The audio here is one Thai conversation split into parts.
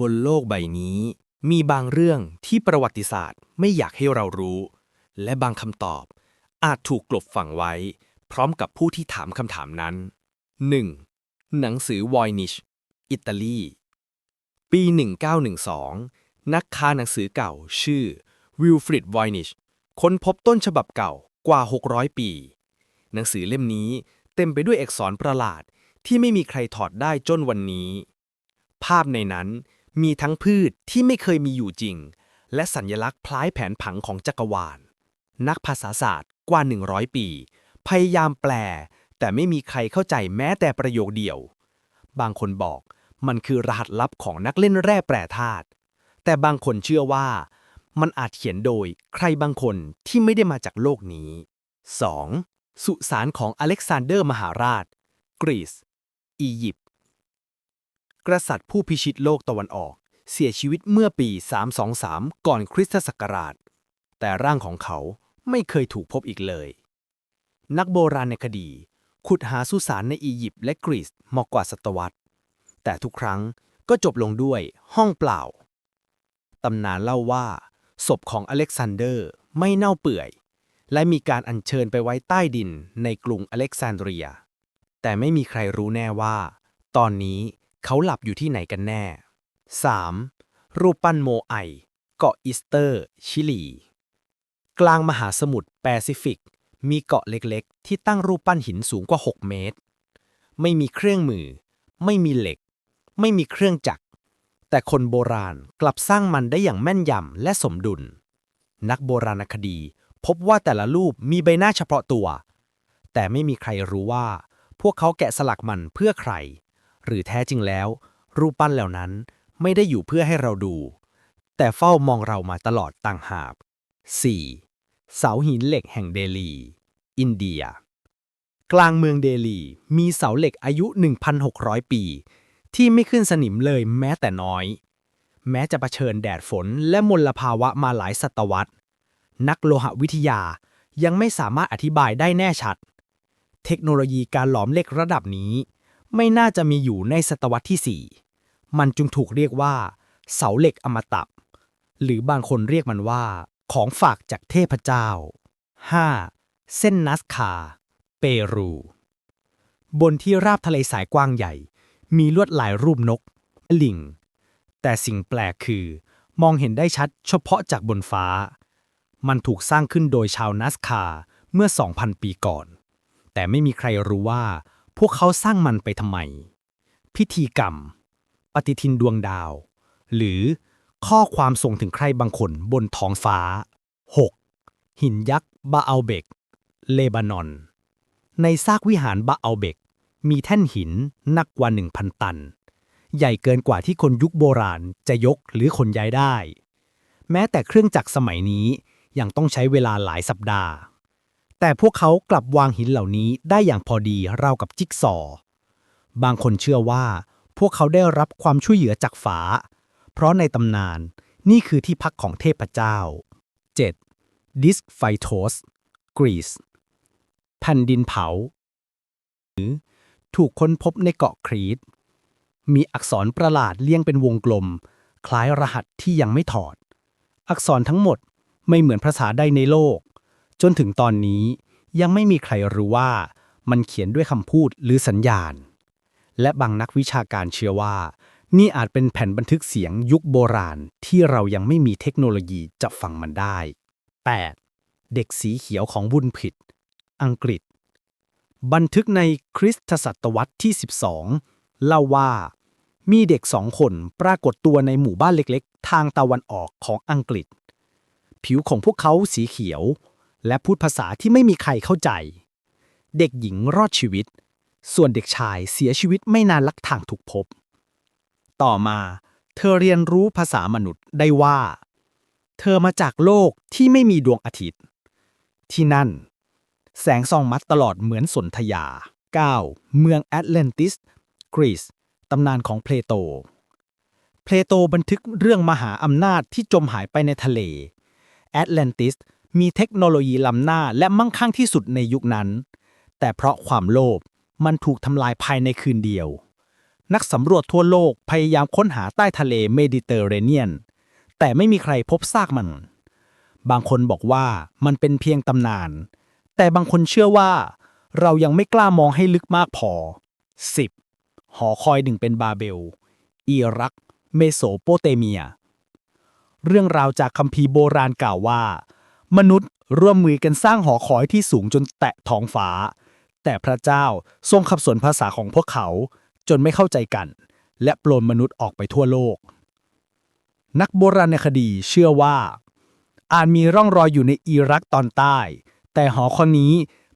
บนโลกใบนี้ มีบางเรื่องที่ประวัติศาสตร์ไม่อยากให้เรารู้ และบางคำตอบ อาจถูกกลบฝังไว้ พร้อมกับผู้ที่ถามคำถามนั้น 1. หนังสือวอยนิช อิตาลี ปี 1912 นักค้าหนังสือเก่าชื่อวิลฟริดวอยนิชค้นพบต้นฉบับเก่ากว่า 600 ปี หนังสือเล่มนี้เต็มไปด้วยอักษรประหลาดที่ไม่มีใครถอดได้จนวันนี้ ภาพในนั้น มีทั้งพืชที่ไม่เคยมีอยู่จริง และสัญลักษณ์คล้ายแผนผังของจักรวาล นักภาษาศาสตร์กว่า 100 ปี พยายามแปล แต่ไม่มีใครเข้าใจแม้แต่ประโยคเดียว บางคนบอกมันคือรหัสลับของนักเล่นแร่แปรธาตุแต่บางคนเชื่อว่า มันอาจเขียนโดยใครบางคนที่ไม่ได้มาจากโลกนี้ 2. สุสานของอเล็กซานเดอร์มหาราช กรีซอียิปต์ กษัตริย์ผู้พิชิตโลกตะวันออก เสียชีวิตเมื่อปี 323 ก่อนคริสตศักราช แต่ร่างของเขาไม่เคยถูกพบอีกเลย นักโบราณในคดี ขุดหาสุสานในอียิปต์และกรีซมากกว่าศตวรรษ แต่ทุกครั้งก็จบลงด้วยห้องเปล่า ตำนานเล่าว่า ศพของอเล็กซานเดอร์ไม่เน่าเปื่อย และมีการอัญเชิญไปไว้ใต้ดินในกรุงอเล็กซานเดรีย แต่ไม่มีใครรู้แน่ว่า ตอนนี้ เขาหลับอยู่ที่ไหนกันแน่ 3. รูปปั้นโมไอ เกาะอีสเตอร์ ชิลี กลางมหาสมุทรแปซิฟิก มีเกาะเล็กๆ ที่ตั้งรูปปั้นหินสูงกว่า 6 เมตร ไม่มีเครื่องมือ ไม่มีเหล็ก ไม่มีเครื่องจักร แต่คนโบราณกลับสร้างมันได้อย่างแม่นยำและสมดุล นักโบราณคดีพบว่าแต่ละรูปมีใบหน้าเฉพาะตัว แต่ไม่มีใครรู้ว่า พวกเขาแกะสลักมันเพื่อใคร หรือแท้จริงแล้ว รูปปั้นเหล่านั้นไม่ได้อยู่เพื่อให้เราดู แต่เฝ้ามองเรามาตลอดต่างหาก 4. เสาหินเหล็กแห่งเดลี อินเดีย กลางเมืองเดลีมีเสาเหล็กอายุ 1,600 ปี ที่ไม่ขึ้นสนิมเลยแม้แต่น้อย แม้จะะเผชิญแดดฝนและมลภาวะมาหลายศตวรรษ นักโลหะวิทยายังไม่สามารถอธิบายได้แน่ชัด เทคโนโลยีการหลอมเหล็กระดับนี้ ไม่น่าจะมีอยู่ในศตวรรษที่ 4 มันจึงถูกเรียกว่า เสาเหล็กอมตะ หรือบางคนเรียกมันว่า ของฝากจากเทพเจ้า 5. เส้นนัสคา เปรู บนที่ราบทะเลสายกว้างใหญ่ มีลวดลายรูปนกลิง แต่สิ่งแปลกคือ มองเห็นได้ชัดเฉพาะจากบนฟ้า มันถูกสร้างขึ้นโดยชาวนัสคาเมื่อ 2,000 ปีก่อน แต่ไม่มีใครรู้ว่า พวกเขาสร้างมันไปทำไม พิธีกรรม ปฏิทินดวงดาว หรือข้อความส่งถึงใครบางคนบนท้องฟ้า 6. หินยักษ์บาอัลเบก เลบานอน ในซากวิหารบาอัลเบก มีแท่นหินหนักกว่า 1,000 ตัน ใหญ่เกินกว่าที่คนยุคโบราณจะยกหรือขนย้ายได้ แม้แต่เครื่องจักรสมัยนี้ยังต้องใช้เวลาหลายสัปดาห์ แต่พวกเขากลับวางหินเหล่านี้ได้อย่างพอดีราวกับจิ๊กซอ บางคนเชื่อว่า พวกเขาได้รับความช่วยเหลือจากฝา เพราะในตำนานนี่คือที่พักของเทพเจ้า 7. ดิสไฟโทสกรีซแผ่นดินเผา หรือถูกค้นพบในเกาะครีต มีอักษรประหลาดเลี่ยงเป็นวงกลม คล้ายรหัสที่ยังไม่ถอด อักษรทั้งหมดไม่เหมือนภาษาใดในโลก จนถึงตอนนี้ยังไม่มีใครรู้ว่ามันเขียนด้วยคำพูดหรือสัญญาณ และบางนักวิชาการเชื่อว่า นี่อาจเป็นแผ่นบันทึกเสียงยุคโบราณที่เรายังไม่มีเทคโนโลยีจะฟังมันได้ 8. เด็กสีเขียวของบุญผิด อังกฤษ บันทึกในคริสตศตวรรษที่ 12 เล่าว่า มีเด็กสองคนปรากฏตัวในหมู่บ้านเล็กๆ ทางตะวันออกของอังกฤษ ผิวของพวกเขาสีเขียว และพูดภาษาที่ไม่มีใครเข้าใจ เด็กหญิงรอดชีวิต ส่วนเด็กชายเสียชีวิตไม่นานลักทางถูกพบ ต่อมาเธอเรียนรู้ภาษามนุษย์ได้ว่า เธอมาจากโลกที่ไม่มีดวงอาทิตย์ ที่นั่น แสงส่องมัดตลอดเหมือนสนธยา 9. เมืองแอตแลนติส กรีซตำนานของเพลโต เพลโตบันทึกเรื่องมหาอำนาจที่จมหายไปในทะเล แอตแลนติส มีเทคโนโลยีล้ำหน้าและมั่งคั่งที่สุดในยุคนั้น แต่เพราะความโลภมันถูกทำลายภายในคืนเดียว นักสำรวจทั่วโลกพยายามค้นหาใต้ทะเลเมดิเตอร์เรเนียน แต่ไม่มีใครพบซากมัน บางคนบอกว่ามันเป็นเพียงตำนาน แต่บางคนเชื่อว่า เรายังไม่กล้ามองให้ลึกมากพอ 10. หอคอยหนึ่งเป็นบาเบล อิรัก เมโสโปเตเมีย เรื่องราวจากคัมภีร์โบราณกล่าวว่า มนุษย์ร่วมมือกันสร้างหอคอยที่สูงจนแตะท้องฟ้า แต่พระเจ้าทรงขับสนภาษาของพวกเขาจนไม่เข้าใจกัน และปลนมนุษย์ออกไปทั่วโลก นักโบราณคดีเชื่อว่า อาจมีร่องรอยอยู่ในอิรักตอนใต้ แต่หอคอยนี้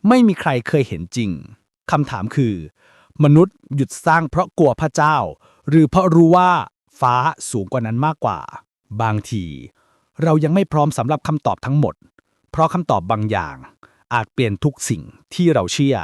ไม่มีใครเคยเห็นจริงคำถามคือ มนุษย์หยุดสร้างเพราะกลัวพระเจ้า หรือเพราะรู้ว่าฟ้าสูงกว่านั้นมากกว่า บางที เรายังไม่พร้อมสำหรับคำตอบทั้งหมด เพราะคำตอบบางอย่าง อาจเปลี่ยนทุกสิ่งที่เราเชื่อ